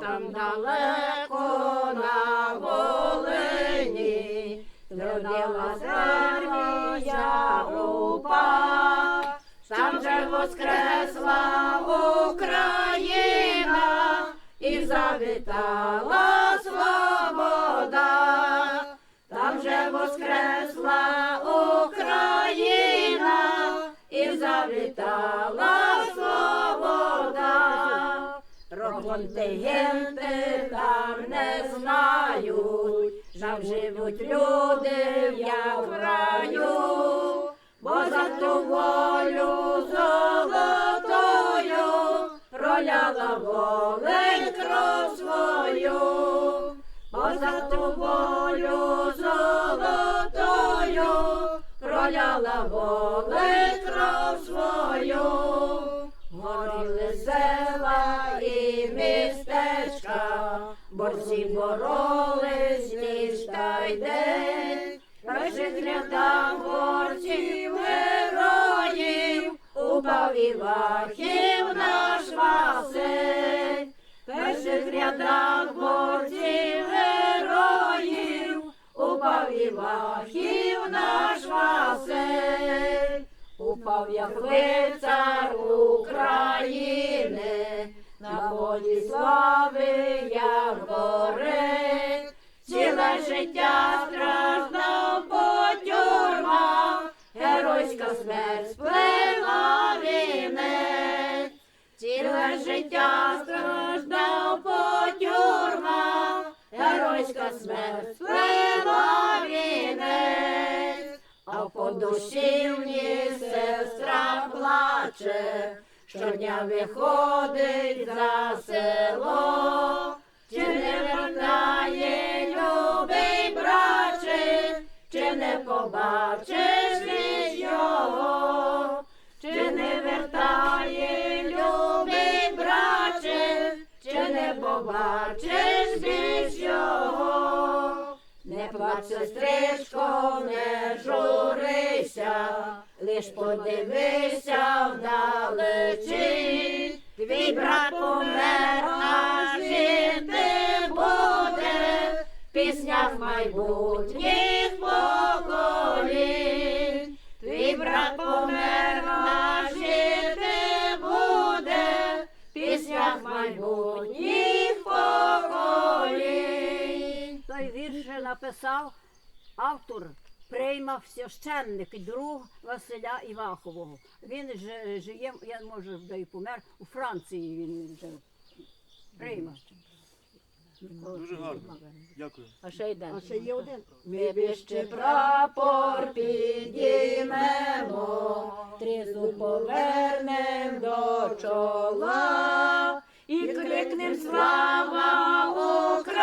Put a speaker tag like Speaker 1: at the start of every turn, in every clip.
Speaker 1: там далеко на Волині, родилась армія упа, там же воскресла Україна і завітала свобода, там же воскресла Україна і завітала Про контингенти там не знають, там живуть люди, як в раю, бо за ту волю золотою проляла волень кров свою, бо за ту волю золотою проляла волень Рядах борців героїв упав Івахів наш Василь. Перших рядах борців героїв упав Івахів наш Василь. Упав як лицар України, на полі слави як горець, ціле життя сплила вінець, ціле життя страждав по тюрмах, геройська смерть сплила. А по душі душівні сестра плаче, щодня виходить за село, побачиш більш його. Не плач, сестричко, не журися, лиш подивися вдалечінь. Твій брат помер, а жити буде в піснях майбутніх
Speaker 2: написав автор Приймав священник, друг Василя Івахового. Він жи- живе, я може вже і помер, у Франції він жив. Приймав.
Speaker 3: Дуже гарно. Дякую.
Speaker 1: А ще йде.
Speaker 2: А ще є один.
Speaker 1: Ми вище прапор підіймемо, тризу повернем до чола і крикнем слава Україні,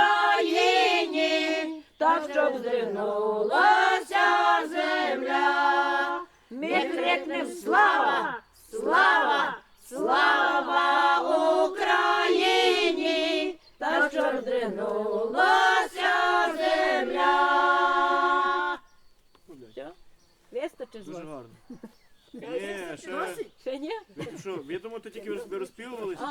Speaker 1: так щоб здригнулася земля. Ми крикнем слава, слава, слава Україні, так щоб здригнулася земля. Все? Вистачить з
Speaker 3: Дуже
Speaker 1: вас?
Speaker 3: гарно. Ні, ще.
Speaker 1: Ще ні?
Speaker 3: Ви що, я думаю, то тільки ви розпілувалися.